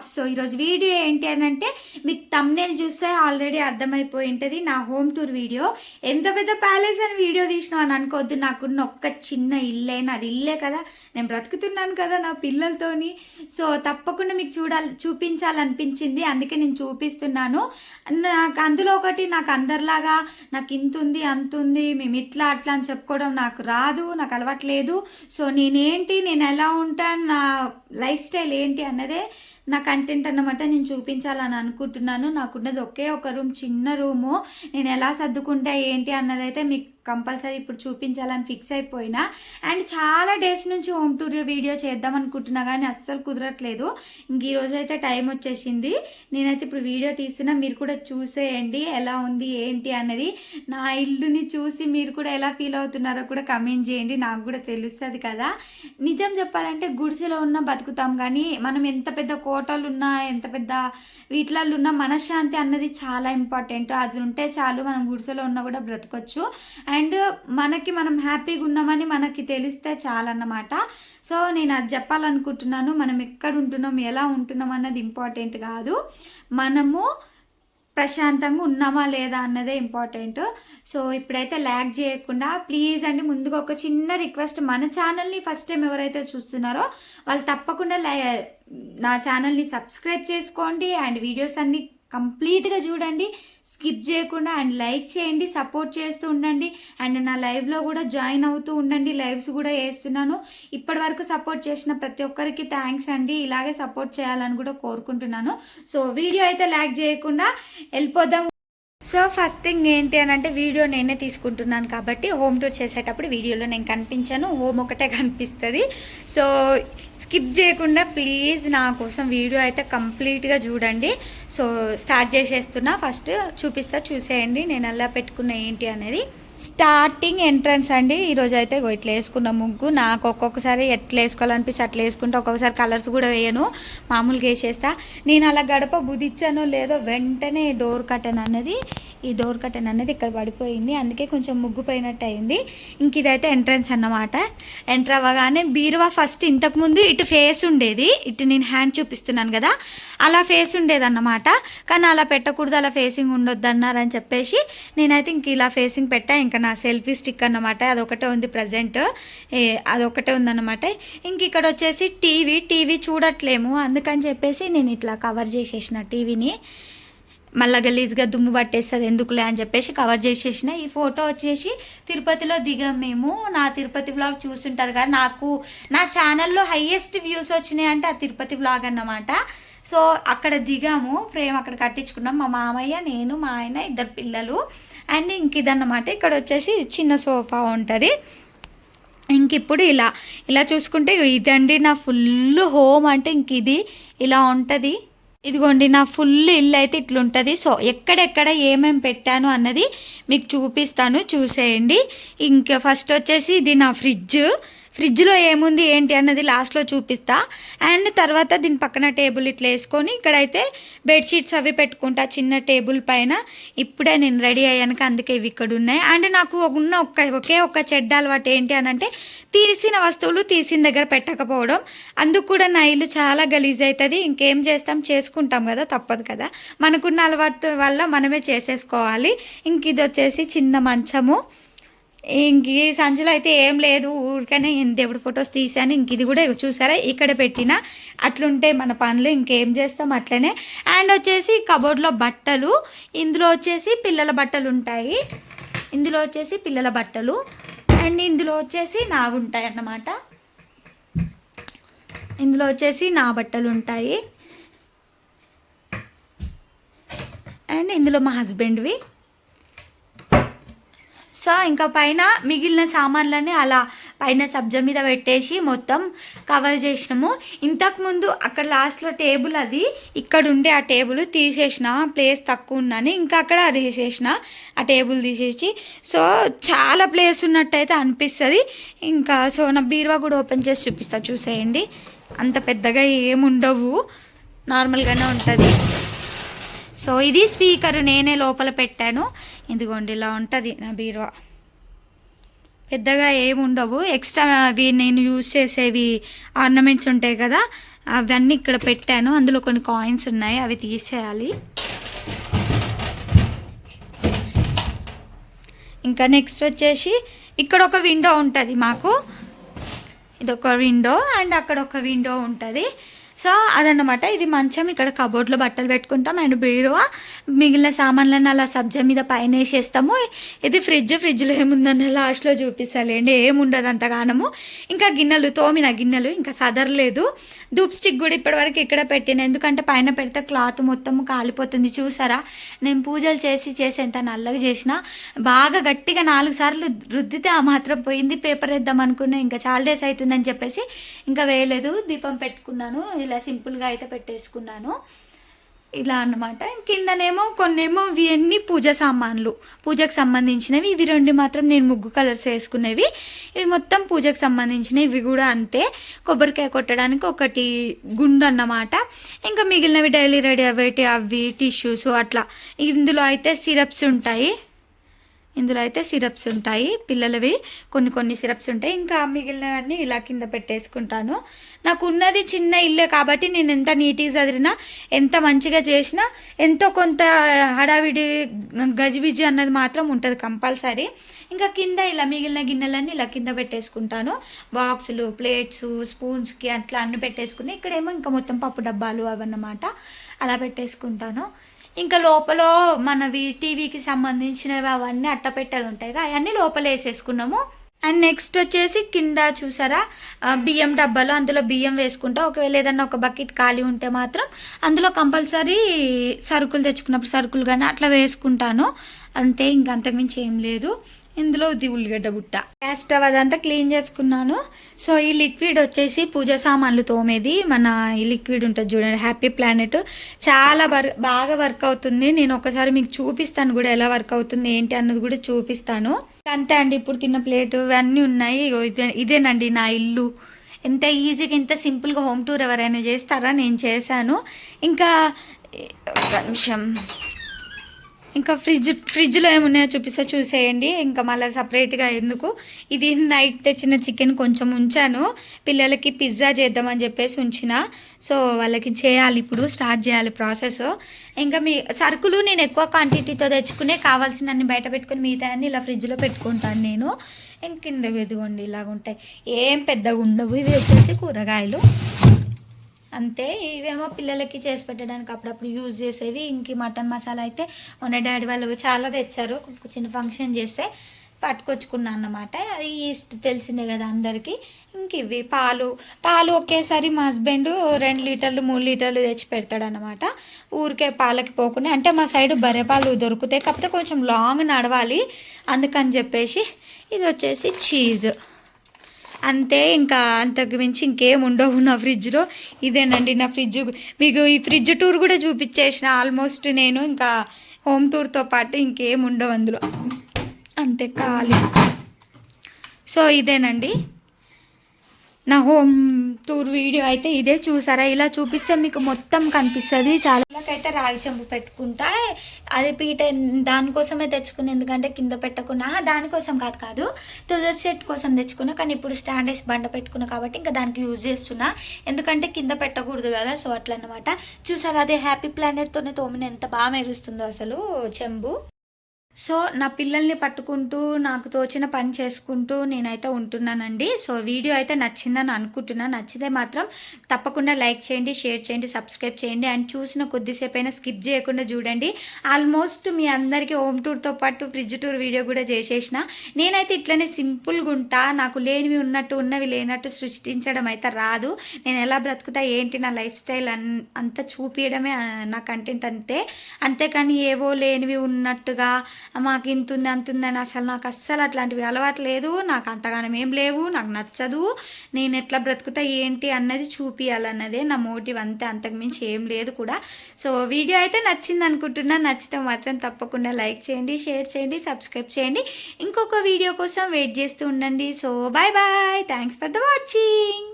Vlogs so ఈరోజు video ఏంటి అని అంటే మీకు తమ్నేల్ చూస్తే ఆల్రెడీ అర్థమైపోయి ఉంటుంది. నా హోమ్ టూర్ వీడియో ఎంత పెద్ద ప్యాలెస్ అని వీడియో తీసినావు అని అనుకోవద్దు. నాకున్న ఒక్క చిన్న ఇల్లే అది ఇల్లే కదా. నేను బ్రతుకుతున్నాను కదా నా పిల్లలతోని. సో తప్పకుండా మీకు చూడాలి చూపించాలనిపించింది. అందుకే నేను చూపిస్తున్నాను. నాకు అందులో ఒకటి నాకు అందరిలాగా నాకు ఇంత ఉంది అంత ఉంది మేము ఇట్లా అట్లా అని చెప్పుకోవడం నాకు రాదు నాకు అలవాట్లేదు సో నేనేంటి నేను ఎలా ఉంటాను నా లైఫ్ స్టైల్ ఏంటి అన్నదే నా కంటెంట్ అన్నమాట నేను చూపించాలని అనుకుంటున్నాను. నాకున్నది ఒకే ఒక రూమ్ చిన్న రూము నేను ఎలా సర్దుకుంటా ఏంటి అన్నదైతే మీకు కంపల్సరీ ఇప్పుడు చూపించాలని ఫిక్స్ అయిపోయినా. అండ్ చాలా డేస్ నుంచి హోమ్ టూర్ వీడియో చేద్దాం అనుకుంటున్నా కానీ అస్సలు కుదరట్లేదు. ఇంక ఈరోజు అయితే టైం వచ్చేసింది. నేనైతే ఇప్పుడు వీడియో తీస్తున్నా. మీరు కూడా చూసేయండి. ఎలా ఉంది ఏంటి అన్నది నా ఇల్లుని చూసి మీరు కూడా ఎలా ఫీల్ అవుతున్నారో కూడా కమెంట్ చేయండి. నాకు కూడా తెలుస్తుంది కదా. నిజం చెప్పాలంటే గుడిసెలో ఉన్న బతుకుతాం కానీ మనం ఎంత పెద్ద కోటలు ఉన్నా ఎంత పెద్ద వీటిలలో ఉన్న మనశ్శాంతి అన్నది చాలా ఇంపార్టెంట్ అది ఉంటే చాలు మనం గుడిసెలో ఉన్నా కూడా బ్రతకొచ్చు. అండ్ మనకి మనం హ్యాపీగా ఉన్నామని మనకి తెలిస్తే చాలన్నమాట. సో నేను అది చెప్పాలనుకుంటున్నాను మనం ఎక్కడ ఉంటున్నాం ఎలా ఉంటున్నాం అన్నది ఇంపార్టెంట్ కాదు. మనము ప్రశాంతంగా ఉన్నామా లేదా అన్నదే ఇంపార్టెంట్. సో ఇప్పుడైతే ల్యాగ్ చేయకుండా ప్లీజ్ అండి ముందుగా ఒక చిన్న రిక్వెస్ట్ మన ఛానల్ని ఫస్ట్ టైం ఎవరైతే చూస్తున్నారో వాళ్ళు తప్పకుండా నా ఛానల్ని సబ్స్క్రైబ్ చేసుకోండి అండ్ వీడియోస్ అన్ని కంప్లీట్గా చూడండి. స్కిప్ చేయకుండా అండ్ లైక్ చేయండి సపోర్ట్ చేస్తూ ఉండండి. అండ్ నా లైవ్లో కూడా జాయిన్ అవుతూ ఉండండి. లైవ్స్ కూడా వేస్తున్నాను ఇప్పటి వరకు సపోర్ట్ చేసిన ప్రతి ఒక్కరికి థ్యాంక్స్ అండి. ఇలాగే సపోర్ట్ చేయాలని కూడా కోరుకుంటున్నాను. సో వీడియో అయితే లైక్ చేయకుండా వెళ్ళిపోదాం. సో ఫస్ట్ థింగ్ ఏంటి అని అంటే వీడియో నేనే తీసుకుంటున్నాను కాబట్టి హోమ్ టూర్ చేసేటప్పుడు వీడియోలో నేను కనిపించాను. హోమ్ ఒకటే కనిపిస్తుంది. సో స్కిప్ చేయకుండా ప్లీజ్ నా కోసం వీడియో అయితే కంప్లీట్గా చూడండి. So start చేసేస్తున్నా. ఫస్ట్ చూపిస్తా చూసేయండి. నేను అలా పెట్టుకున్న ఏంటి అనేది. స్టార్టింగ్ ఎంట్రన్స్ అండి. ఈరోజు అయితే ఇట్లా వేసుకున్న ముగ్గు. నాకు ఒక్కొక్కసారి ఎట్లా వేసుకోవాలనిపిస్తే అట్లా వేసుకుంటే. ఒక్కొక్కసారి కలర్స్ కూడా వేయను. మామూలుగా వేసేస్తా. నేను అలా గడప బుదిచ్చానో లేదో వెంటనే డోర్ కటన్ అన్నది ఈ డోర్ కటన్ అనేది ఇక్కడ పడిపోయింది. అందుకే కొంచెం ముగ్గు పోయినట్టు అయింది ఇంక ఇదైతే ఎంట్రన్స్ అన్నమాట. ఎంటర్ అవ్వగానే బీరువా ఫస్ట్ ఇంతకుముందు ఇటు ఫేస్ ఉండేది. ఇటు నేను హ్యాండ్ చూపిస్తున్నాను కదా. అలా ఫేస్ ఉండేదన్నమాట. కానీ అలా పెట్టకూడదు అలా ఫేసింగ్ ఉండొద్దు అన్నారని చెప్పేసి నేనైతే ఇంక ఇలా ఫేసింగ్ పెట్టా. ఇంకా నా సెల్ఫీ స్టిక్ అన్నమాట. అదొకటే ఉంది ప్రజెంట్ అదొకటే ఉందన్నమాట. ఇంక ఇక్కడ వచ్చేసి టీవీ టీవీ చూడట్లేము. అందుకని చెప్పేసి నేను ఇట్లా కవర్ చేసేసిన టీవీని. మళ్ళా గలీజ్గా దుమ్ము పట్టేస్తుంది ఎందుకులే అని చెప్పేసి కవర్ చేసేసిన. ఈ ఫోటో వచ్చేసి తిరుపతిలో దిగాం మేము. నా తిరుపతి వ్లాగ్ చూస్తుంటారు కదా నాకు నా ఛానల్లో హయ్యెస్ట్ వ్యూస్ వచ్చినాయి అంటే ఆ తిరుపతి వ్లాగ్ అన్నమాట. సో అక్కడ దిగాము ఫ్రేమ్ అక్కడ కట్టించుకున్నాం. మా మామయ్య నేను మా ఆయన ఇద్దరు పిల్లలు. అండ్ ఇంక ఇదన్నమాట. ఇక్కడ వచ్చేసి చిన్న సోఫా ఉంటుంది. ఇంక ఇప్పుడు ఇలా ఇలా చూసుకుంటే ఇదండి నా ఫుల్ హోమ్ అంటే ఇంక ఇది ఇలా ఉంటుంది. ఇదిగోండి నా ఫుల్ ఇల్లు అయితే ఇట్లుంటుంది. సో ఎక్కడెక్కడ ఏమేమి పెట్టాను అన్నది మీకు చూపిస్తాను. చూసేయండి. ఇంకా ఫస్ట్ వచ్చేసి ఇది నా ఫ్రిడ్జ్. ఫ్రిడ్జ్లో ఏముంది ఏంటి అన్నది లాస్ట్లో చూపిస్తా. అండ్ తర్వాత దీని పక్కన టేబుల్ ఇట్లా వేసుకొని ఇక్కడైతే బెడ్షీట్స్ అవి పెట్టుకుంటా చిన్న టేబుల్ పైన. ఇప్పుడే నేను రెడీ అయ్యానుక అందుకే ఇవి ఇక్కడ ఉన్నాయి. అండ్ నాకు ఉన్న ఒక్క ఒకే ఒక్క చెడ్డ అలవాటు ఏంటి అని అంటే తీసిన వస్తువులు తీసిన దగ్గర పెట్టకపోవడం. అందుకు కూడా నా ఇల్లు చాలా గలీజ్ అవుతుంది ఇంకేం చేస్తాం? చేసుకుంటాం కదా తప్పదు కదా. మనకున్న అలవాటు వల్ల మనమే చేసేసుకోవాలి. ఇంక ఇది వచ్చేసి చిన్న మంచము. ఇంక ఈ సంచిలో అయితే ఏం లేదు ఊరికనే దేవుడి ఫొటోస్ తీసాను ఇంక ఇది కూడా చూసారా? ఇక్కడ పెట్టిన అట్లుంటే మన పనులు ఇంకేం చేస్తాం అట్లనే. అండ్ వచ్చేసి కబోర్డ్లో బట్టలు ఇందులో వచ్చేసి పిల్లల బట్టలు ఉంటాయి. ఇందులో వచ్చేసి పిల్లల బట్టలు అండ్ ఇందులో వచ్చేసి నావి ఉంటాయి అన్నమాట. ఇందులో వచ్చేసి నా బట్టలు ఉంటాయి. అండ్ ఇందులో మా హస్బెండ్వి. సో ఇంకా పైన మిగిలిన సామాన్లన్నీ అలా పైన సబ్జా మీద పెట్టేసి మొత్తం కవర్ చేసినాము. ఇంతకుముందు అక్కడ లాస్ట్లో టేబుల్ అది ఇక్కడ ఉండే ఆ టేబుల్ తీసేసిన ప్లేస్ తక్కువ ఉందని ఇంకా అక్కడ అది వేసేసిన ఆ టేబుల్ తీసేసి. సో చాలా ప్లేస్ ఉన్నట్టయితే అనిపిస్తుంది. ఇంకా సో నా బీరువా కూడా ఓపెన్ చేసి చూపిస్తా చూసేయండి. అంత పెద్దగా ఏముండవు నార్మల్గానే ఉంటుంది. సో ఇది స్పీకర్ నేనే లోపల పెట్టాను. ఇదిగోండి ఇలా ఉంటుంది నా బీరువా. పెద్దగా ఏమి ఉండవు ఎక్స్ట్రా అవి నేను యూజ్ చేసేవి ఆర్నమెంట్స్ ఉంటాయి కదా అవన్నీ ఇక్కడ పెట్టాను. అందులో కొన్ని కాయిన్స్ ఉన్నాయి అవి తీసేయాలి. ఇంకా నెక్స్ట్ వచ్చేసి ఇక్కడ ఒక విండో ఉంటుంది మాకు. ఇది ఒక విండో అండ్ అక్కడ ఒక విండో ఉంటుంది. సో అదనమాట ఇది మంచం ఇక్కడ కబోర్డ్లో బట్టలు పెట్టుకుంటాం. అండ్ బీరువా మిగిలిన సామాన్లను అలా సబ్జా మీద పైన వేసేస్తాము. ఇది ఫ్రిడ్జ్ ఫ్రిడ్జ్లో ఏముందని లాస్ట్లో చూపిస్తాలేండి. ఏముండదు అంతగానము. ఇంకా గిన్నెలు తోమిన గిన్నెలు ఇంకా సదరలేదు. ధూప్ స్టిక్ కూడా ఇప్పటివరకు ఇక్కడ పెట్టాను. ఎందుకంటే పైన పెడితే క్లాత్ మొత్తం కాలిపోతుంది. చూసారా? నేను పూజలు చేసి చేసి ఎంత నల్లగా చేసిన బాగా గట్టిగా నాలుగు సార్లు రుద్దితే ఆ మాత్రం పోయింది. పేపర్ వేద్దాం అనుకున్నా ఇంకా చాలా డేస్ అవుతుందని చెప్పేసి ఇంకా వేయలేదు. దీపం పెట్టుకున్నాను. ఇలా ఇలా సింపుల్గా అయితే పెట్టేసుకున్నాను. ఇలా అన్నమాట. కిందనేమో కొన్నేమో ఇవి అన్ని పూజ సామాన్లు. పూజకు సంబంధించినవి. ఇవి రెండు మాత్రం నేను ముగ్గు కలర్స్ వేసుకునేవి. ఇవి మొత్తం పూజకు సంబంధించినవి. ఇవి కూడా అంతే. కొబ్బరికాయ కొట్టడానికి ఒకటి గుండు అన్నమాట. ఇంకా మిగిలినవి డైలీ రెడీ అవేటి అవి టిష్యూస్ అట్లా. ఇందులో అయితే సిరప్స్ ఉంటాయి. ఇందులో అయితే సిరప్స్ ఉంటాయి. పిల్లలవి కొన్ని కొన్ని సిరప్స్ ఉంటాయి. ఇంకా మిగిలినవన్నీ ఇలా కింద పెట్టేసుకుంటాను. నాకు ఉన్నది చిన్న ఇల్లే కాబట్టి నేను ఎంత నీట్గా చదివినా ఎంత మంచిగా చేసినా ఎంతో కొంత హడావిడి గజిబిజి అన్నది మాత్రం ఉంటుంది కంపల్సరీ. ఇంకా కింద ఇలా మిగిలిన గిన్నెలన్నీ ఇలా కింద పెట్టేసుకుంటాను. బాక్సులు ప్లేట్స్ స్పూన్స్కి అట్లా అన్ని పెట్టేసుకుని ఇక్కడేమో ఇంకా మొత్తం పప్పు డబ్బాలు అవన్నమాట. అలా పెట్టేసుకుంటాను. ఇంకా లోపల మనవి టీవీకి సంబంధించినవి అవన్నీ అట్టపెట్టెలు ఉంటాయిగా అవన్నీ లోపల వేసేసుకున్నాము. అండ్ నెక్స్ట్ వచ్చేసి కింద చూసారా బియ్యం డబ్బాలో అందులో బియ్యం వేసుకుంటా ఒకవేళ ఏదన్నా ఒక బకెట్ ఖాళీ ఉంటే మాత్రం అందులో కంపల్సరీ సరుకులు తెచ్చుకున్నప్పుడు సరుకులు కానీ అట్లా వేసుకుంటాను. అంతే ఇంకంతకుమించి ఏం లేదు. ఇందులో ఇది ఉల్లిగడ్డ బుట్ట. గ్యాస్ స్టవ్ అదంతా క్లీన్ చేసుకున్నాను. సో ఈ లిక్విడ్ వచ్చేసి పూజ సామాన్లు తోమేది. మన ఈ లిక్విడ్ ఉంటుంది చూడండి హ్యాపీ ప్లానెట్ చాలా వర్ బాగా వర్క్ అవుతుంది. నేను ఒకసారి మీకు చూపిస్తాను కూడా ఎలా వర్క్ అవుతుంది ఏంటి అన్నది కూడా చూపిస్తాను. అంతే అండి ఇప్పుడు తిన్న ప్లేట్ ఇవన్నీ ఉన్నాయి. ఇదే ఇదేనండి నా ఇల్లు. ఎంత ఈజీగా ఎంత సింపుల్గా హోమ్ టూర్ ఎవరైనా చేస్తారా? నేను చేశాను. ఇంకా నిమిషం. ఇంకా ఫ్రిడ్జ్ ఫ్రిడ్జ్లో ఏమున్నాయో చూపిస్తా చూసేయండి. ఇంకా మళ్ళీ సపరేట్గా ఎందుకు? ఇది నైట్ తెచ్చిన చికెన్ కొంచెం ఉంచాను. పిల్లలకి పిజ్జా చేద్దామని చెప్పేసి ఉంచిన. సో వాళ్ళకి చేయాలి ఇప్పుడు స్టార్ట్ చేయాలి ప్రాసెస్. ఇంకా మీ సరుకులు నేను ఎక్కువ క్వాంటిటీతో తెచ్చుకునే కావాల్సినన్ని బయట పెట్టుకుని మిగతా అన్ని ఇలా ఫ్రిడ్జ్లో పెట్టుకుంటాను నేను. ఇంక కింద ఎదుగోండి ఇలాగ ఉంటాయి ఏం పెద్దగా ఉండవు ఇవి వచ్చేసి కూరగాయలు. అంతే ఇవేమో పిల్లలకి చేసి పెట్టడానికి అప్పుడప్పుడు యూజ్ చేసేవి ఇంక మటన్ మసాలా అయితే మొన్న డాడీ వాళ్ళు చాలా తెచ్చారు చిన్న ఫంక్షన్ చేస్తే పట్టుకొచ్చుకున్నా అన్నమాట. అది ఈస్ట్ తెలిసిందే కదా అందరికీ. ఇంక ఇవి పాలు పాలు ఒకేసారి మా హస్బెండ్ రెండు లీటర్లు మూడు లీటర్లు తెచ్చి పెడతాడు అనమాట ఊరికే పాలకి పోకుండా అంటే మా సైడ్ బర్రె పాలు దొరుకుతాయి కాకపోతే కొంచెం లాంగ్ నడవాలి అందుకని చెప్పేసి ఇది వచ్చేసి చీజ్. అంతే ఇంకా అంతకు మించి ఇంకేం ఉండవు నా ఫ్రిడ్జ్లో. ఇదేనండి నా ఫ్రిడ్జ్. మీకు ఈ ఫ్రిడ్జ్ టూర్ కూడా చూపించేసిన ఆల్మోస్ట్ నేను ఇంకా హోమ్ టూర్తో పాటు ఇంకేం ఉండవు అందులో. అంతే ఖాళీ. సో ఇదేనండి. నా హోమ్ టూర్ వీడియో అయితే ఇదే చూసారా? ఇలా చూపిస్తే మీకు మొత్తం కనిపిస్తుంది. చాలా అయితే రాగి చెంబు పెట్టుకుంటా. అది పీట దానికోసమే తెచ్చుకున్నా ఎందుకంటే కింద పెట్టకుండా. దానికోసం కాదు కాదు. తులసి సెట్ కోసం తెచ్చుకున్నా కానీ ఇప్పుడు స్టాండ్ వేసి బండ పెట్టుకున్నా కాబట్టి ఇంకా దానికి యూజ్ చేస్తున్నా. ఎందుకంటే కింద పెట్టకూడదు కదా సో అట్లన్నమాట. చూసారా అదే హ్యాపీ ప్లానెట్తోనే తోమిన ఎంత బాగా మెరుస్తుందో అసలు చెంబు. సో నా పిల్లల్ని పట్టుకుంటూ నాకు తోచిన పని చేసుకుంటూ నేనైతే ఉంటున్నానండి. సో వీడియో అయితే నచ్చిందని అనుకుంటున్నాను. నచ్చితే మాత్రం తప్పకుండా లైక్ చేయండి షేర్ చేయండి సబ్స్క్రైబ్ చేయండి. అండ్ చూసిన కొద్దిసేపు అయినా స్కిప్ చేయకుండా చూడండి. ఆల్మోస్ట్ మీ అందరికీ హోమ్ టూర్తో పాటు ఫ్రిడ్జ్ టూర్ వీడియో కూడా చేసేసిన. నేనైతే ఇట్లనే సింపుల్గా ఉంటా. నాకు లేనివి ఉన్నట్టు ఉన్నవి లేనట్టు సృష్టించడం అయితే రాదు. నేను ఎలా బ్రతుకుతా ఏంటి నా లైఫ్ స్టైల్ అన్ అంతా చూపించడమే నా కంటెంట్ అంతే. అంతేకాని ఏవో లేనివి ఉన్నట్టుగా మాకు ఇంత ఉంది అంత ఉందని అసలు నాకు అస్సలు అట్లాంటివి అలవాటు లేదు. నాకు అంతగానం ఏం లేవు నాకు నచ్చదు. నేను ఎట్లా బ్రతుకుతా ఏంటి అన్నది చూపించాలన్నదే నా మోటివ్ అంతే అంతకుమించి ఏం లేదు కూడా. సో వీడియో అయితే నచ్చింది అనుకుంటున్నా. నచ్చితే మాత్రం తప్పకుండా లైక్ చేయండి షేర్ చేయండి సబ్స్క్రైబ్ చేయండి. ఇంకొక వీడియో కోసం వెయిట్ చేస్తూ ఉండండి. So bye bye thanks for the watching